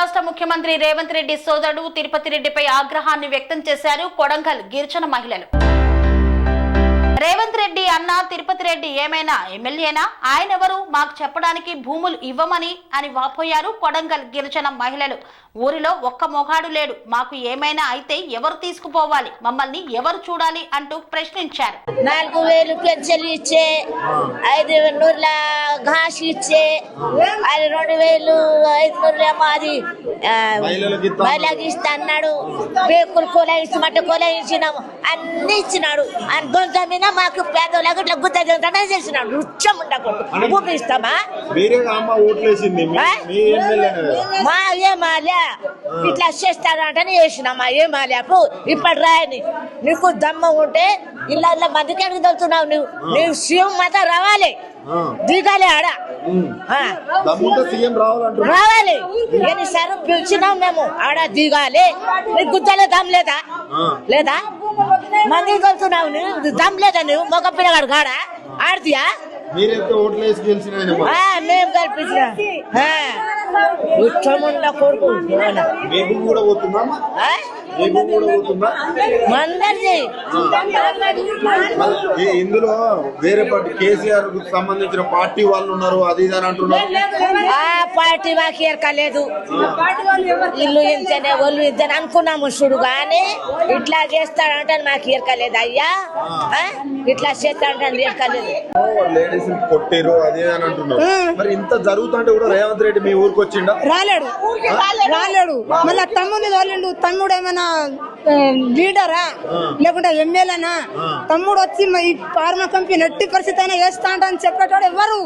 రాష్ట్ర ముఖ్యమంత్రి రేవంత్ రెడ్డి సోదరుడు తిరుపతి రెడ్డిపై ఆగ్రహాన్ని వ్యక్తం చేశారు కొడంగల్ గిరిజన మహిళలు. రేవంత్ రెడ్డి అన్న తిరుపతి రెడ్డి ఏమైనా ఎమ్మెల్యేనా? ఆయన ఎవరు? మాకు చెప్పడానికి భూములు ఇవ్వమని అని వాపోయారు కొడంగల్ గిరిజన మహిళలు. ఊరిలో ఒక్క మొగాడు లేడు. మాకు ఏమైనా అయితే ఎవరు తీసుకుపోవాలి? మమ్మల్ని ఎవరు చూడాలి అంటూ ప్రశ్నించారు. నాలుగు వేలు పెన్షన్ ఇచ్చే ఐదు నూరుల ఘాస్ ఇచ్చే అది రెండు వేలు ఐదు నూరులేమో అది ఇస్తా మహిళకి ఇస్తా అన్నాడు. బేకులు కొలాయించమంటే కొలాయించినాము అన్ని ఇచ్చినాడు. అని గొంత మీద మాకు పేదలకు ఇట్లా గుద్ద తింటానే చేసినాడు. రుచ్చం ఉండకూడదు. భూమి ఇస్తామా? మీ- ఏమాలే. ఇట్లా చేస్తాడంటని వేసినామా ఏమాలే. అప్పుడు ఇప్పుడు రాయని. నీకు దమ్మ ఉంటే ఇలా ఇలా మందికి దొరుకుతున్నావు నువ్వు. నువ్వు సీఎం మాత్రం రావాలి. దిగాలి ఆడ. రావాలి. ఎన్నిసార్లు పిలిచినాం మేము. ఆడ దిగాలి. నీకు గుద్దలే దమ్ లేదా. లేదా? మందికి దొరుకుతున్నావు నువ్వు. దమ్ లేదా నువ్వు? మగ పిల్లగాడు కాడ? ఆడదియా? మీరైతే ఓట్లు వేసి గెలిచిన మేము కల్పించిన భూమి కూడా ఈ- ఇందులో వేరే పార్టీ కేసీఆర్కు సంబంధించిన పార్టీ వాళ్ళు ఉన్నారు అది ఇది అని అంటున్నారు. ఆ పార్టీ మాకు ఎరకలేదు ఇల్లు ఇంతనే ఒళ్ళు ఇంతనే అనుకున్నాము చూడు కానీ ఇట్లా చేస్తాడంటే మాకు ఎరకలేదు అయ్యా? ఇట్లా చేస్తాడంటే ఎరకలేదు లేడీస్ కొట్టిరు అది ఇది అని అంటున్నారు. మరి ఇంత జరుగుతుంటే కూడా రేవంత్ రెడ్డి మీ ఊరికి వచ్చిండా రాలేడు. రాలేడు? మళ్ళా తమ్ముడిని తోలిండు. తమ్ముడు ఏమైనా లీడరా? లేకుంటే ఎమ్మెల్యేనా? తమ్ముడు వచ్చి మా ఈ ఫార్మా కంపెనీ ఎట్టి పరిస్థితి అయినా వేస్తా అంట అని చెప్పేటోడు ఎవరు?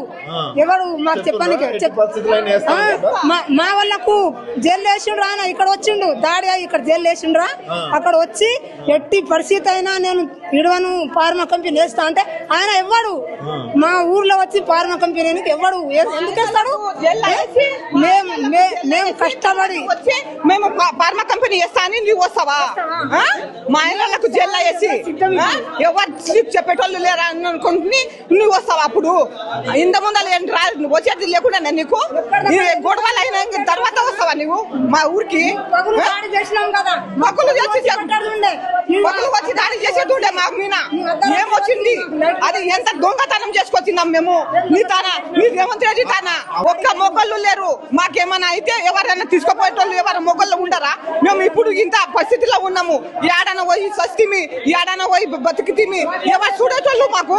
ఎవరు? మాకు చెప్పడానికి ఎట్టి చెప్ పరిస్థితుల్లో ఆయన ఆ, వేస్తాడు? కదా? మా మా వాళ్ళకు జైలు వేసిండ్రా ఆయన ఇక్కడ వచ్చిండు. దాడి అయ్యి ఇక్కడ జైలు వేసిండ్రా అక్కడ వచ్చి ఎట్టి పరిస్థితి అయినా నేను ఇడవను ఫార్మా కంపెనీ వేస్తా అంటే ఆయన ఎవ్వడు మా ఊర్లో వచ్చి ఫార్మా కంపెనీకి ఎవ్వడు ఏ- ఎందుకు వేస్తాడు? మేము మే- మేము కష్టపడి వచ్చి మేము ఫార్మా కంపెనీ చేస్తా అని నువ్వు వస్తావా? మహిళలకు మా ఆయనలకు జైల్లో వేసి ఎవరు స్లిప్ చెప్పేటోళ్ళు లేరా అని అనుకుంటుని నువ్వు వస్తావు అప్పుడు? ఇంత ముందర ఏంటి రా వచ్చేది లేకుండా నీకు? గొడవలు అయిన తర్వాత నువ్వు మా ఊరికి? మాట్లాడుతుండే. పక్కలు వచ్చి దాడి చేసేటుండే మాకు మీన. ఏమొచ్చింది అది ఎంత దొంగతనం చేసుకొచ్చినాం మేము? నీ తాన? నీ రేవంత్ రెడ్డి తాన? ఒక్క మొగళ్ళు లేరు. మాకేమైనా అయితే ఎవరైనా తీసుకుపోయేటోళ్ళు ఎవరు మొగళ్ళు ఉండరా? మేము ఇప్పుడు ఇంత పరిస్థితిలో ఉన్నాము. ఏడన పోయి సస్తిమి ఏడన పోయి బతికితిమి. ఎవరు చూడేటోళ్ళు మాకు?